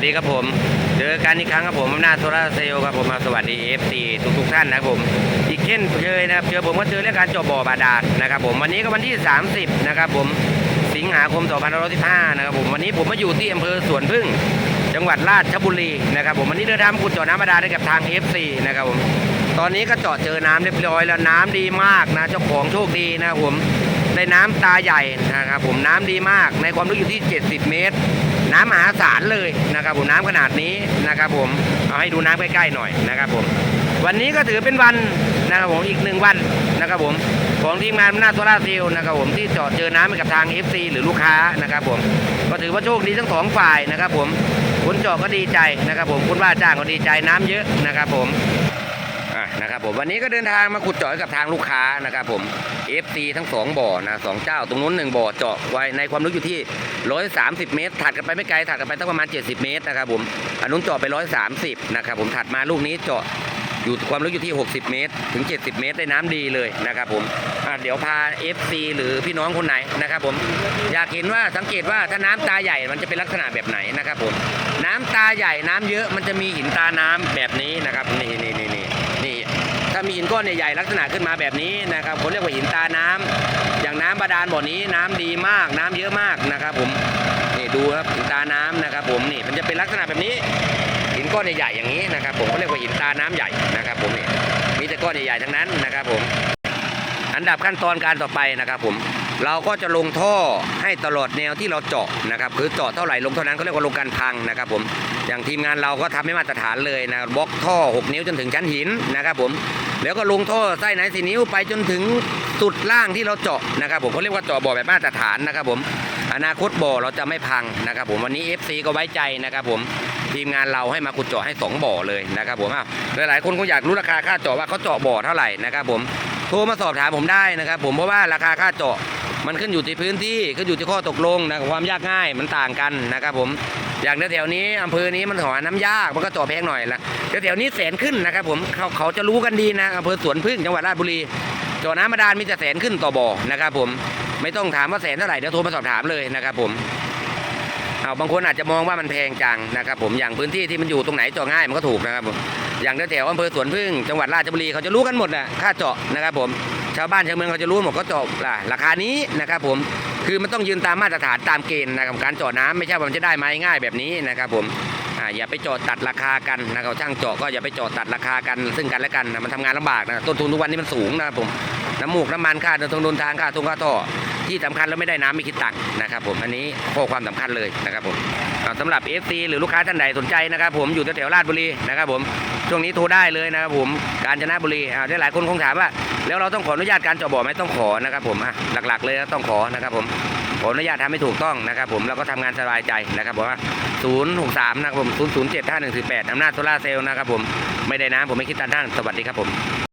สดีครับผม เจอกันอีกครั้งครับผมอำนาจโซลาร์เซลล์ครับผมมาสวัสดี FC ทุกทุกท่านนะครับผม อีกเช่นเคยนะครับเจอผมก็เจอเรื่องการจาะบ่อบาดาลนะครับผมวันนี้ก็วันที่ 30 นะครับผมสิงหาคม2515นะครับผมวันนี้ผมมาอยู่ที่อำเภอสวนพึ่ง จังหวัดราชบุรีนะครับผมวันนี้เดินทางขุดเจาะน้ำบาดาลให้กับทาง FC นะครับผมตอนนี้ก็เจาะเจอน้ำเรียบร้อยแล้วน้ำดีมากนะเจ้าของโชคดีนะครับผมได้น้ำตาใหญ่นะครับผมน้ำดีมากในความลึกอยู่ที่ 70 เมตร น้ำมหาศาลเลยนะครับผมน้ำขนาดนี้นะครับผมเอาให้ดูน้ำใกล้ๆหน่อยนะครับผมวันนี้ก็ถือเป็นวันนะครับผมอีกหนึ่งวันนะครับผมของทีมงานหน้าโซล่าเซลล์นะครับผมที่จาะเจอน้ำให้กับทาง FC หรือลูกค้านะครับผมก็ถือว่าโชคดีทั้งสองฝ่ายนะครับผมคนเจาะก็ดีใจนะครับผมคนว่าจ้างก็ดีใจน้ำเยอะนะครับผม นะครับผมวันนี้ก็เดินทางมาขุดเจาะกับทางลูกค้านะครับผม FC ทั้งสองบ่อนะสองเจ้า ตรงนู้นหนึ่งบ่อเจาะไว้ในความลึกอยู่ที่ 130 เมตร ถัดกันไปไม่ไกลถัดกันไปตั้งประมาณ 70 เมตรนะครับผมอันนู้นเจาะไป 130 นะครับผมถัดมาลูกนี้เจาะอยู่ความลึกอยู่ที่ 60 เมตร ถึง 70 เมตรได้น้ำดีเลยนะครับผมเดี๋ยวพา FC หรือพี่น้องคนไหนนะครับผมอยากเห็นว่าสังเกตว่าถ้าน้ำตาใหญ่มันจะเป็นลักษณะแบบไหนนะครับผมน้ำตาใหญ่น้ำเยอะมันจะมีหินตาน้ำแบบนี้นะครับนี่นี่นี่ามีหินก้อนใหญ่ๆลักษณะขึ้นมาแบบนี้นะครับเขาเรียกว่าหินตาน้ำอย่างน้ำบาดาลบ่อนี้น้ำดีมาก น้ำเยอะมากนะครับ ผมนี่ดูครับหินตาน้ำนะครับ ผมนี่มันจะเป็นลักษณะแบบนี้ หินก้อนใหญ่ๆอย่างนี้นะครับ ผมเขาเรียกว่าหินตาน้ำใหญ่นะครับ ผมนี่มีแต่ก้อนใหญ่ๆทั้งนั้นนะครับ ผม อันดับขั้นตอนการต่อไปนะครับ ผม เราก็จะลงท่อให้ตลอดแนวที่เราเจาะนะครับคือเจาะเท่าไหร่ลงเท่านั้นเขาเรียกว่าลงการพังนะครับผมอย่างทีมงานเราก็ทำให้มาตรฐานเลยนะบล็อกท่อ 6 นิ้วจนถึงชั้นหินนะครับผมแล้วก็ลงท่อไส้ไหนสี่นิ้วไปจนถึงสุดล่างที่เราเจาะนะครับผมเขาเรียกว่าเจาะบ่อแบบมาตรฐานนะครับผมอนาคตบ่อเราจะไม่พังนะครับผมวันนี้ FC ก็ไว้ใจนะครับผมทีมงานเราให้มาขุดเจาะให้สองบ่อเลยนะครับผมอ้าวหลายๆคนก็อยากรู้ราคาค่าเจาะว่าเขาเจาะบ่อเท่าไหร่นะครับผมโทรมาสอบถามผมได้นะครับผมเพราะว่าราคาค่าเจาะ มันขึ้นอยู่ที่พื้นที่ขึ้นอยู่ที่ข้อตกลงนะความยากง่ายมันต่างกันนะครับผมอย่างแถวๆนี้อำเภอนี้มันหาน้ำยากมันก็เจาะแพงหน่อยละแถวๆนี้แสนขึ้นนะครับผมเขาเขาจะรู้กันดีนะอำเภอสวนพึ่งจังหวัดราชบุรีเจาะน้ำบาดาลมีแต่แสนขึ้นต่อบ่อนะครับผมไม่ต้องถามว่าแสนเท่าไหร่เดี๋ยวโทรมาสอบถามเลยนะครับผมเอาบางคนอาจจะมองว่ามันแพงจังนะครับผมอย่างพื้นที่ที่มันอยู่ตรงไหนเจาะง่ายมันก็ถูกนะครับผมอย่างแถวอำเภอสวนพึ่งจังหวัดราชบุรีเขาจะรู้กันหมดนะค่าเจาะนะครับผมาวบ้านชาวเมืองเขาจะรู้หมดก็จาะล่ะราคานี้นะครับผมคือมันต้องยืนตามมาตรฐานตามเกณฑ์นะครับการเจาะน้ำไม่ใช่ว่ามันจะได้มาง่ายแบบนี้นะครับผมอย่าไปจาะตัดราคากันนะครับช่างเจาะก็อย่าไปจาะตัดราคากันซึ่งกันและกันนะมันทำงานลำบากนะต้นทุนทุกวันนี้มันสูงนะครับผมน้ำมูกน้ำมันค่าเดินทางเดินทางค่าทุงค่าท่อที่สำคัญแล้วไม่ได้น้ำไม่คิดตังค์นะครับผมอันนี้ข้อความสำคัญเลยนะครับผมอ่าสำหรับ FC หรือลูกค้าท่านใดสนใจนะครับผมอยู่แถวราชบุรีนะครับผมช่วงนี้โทรได้เลยนะครับผมกาญจนบุรีอ่าได้หลายคนคงถามว่า แล้วเราต้องขออนุญาตการเจาะบ่อไหมต้องขอนะครับผมอะหลักๆ เลยต้องขอนะครับผมขออนุญาตทำให้ถูกต้องนะครับ ผมเราก็ทำงานสบายใจนะครับผมว่า0 6 3นะครับผม0 0 7 5 1 4 8อำนาจโซล่าเซลล์นะครับผมไม่ได้น้ำผมไม่คิดตังค์ท่านสวัสดีครับผม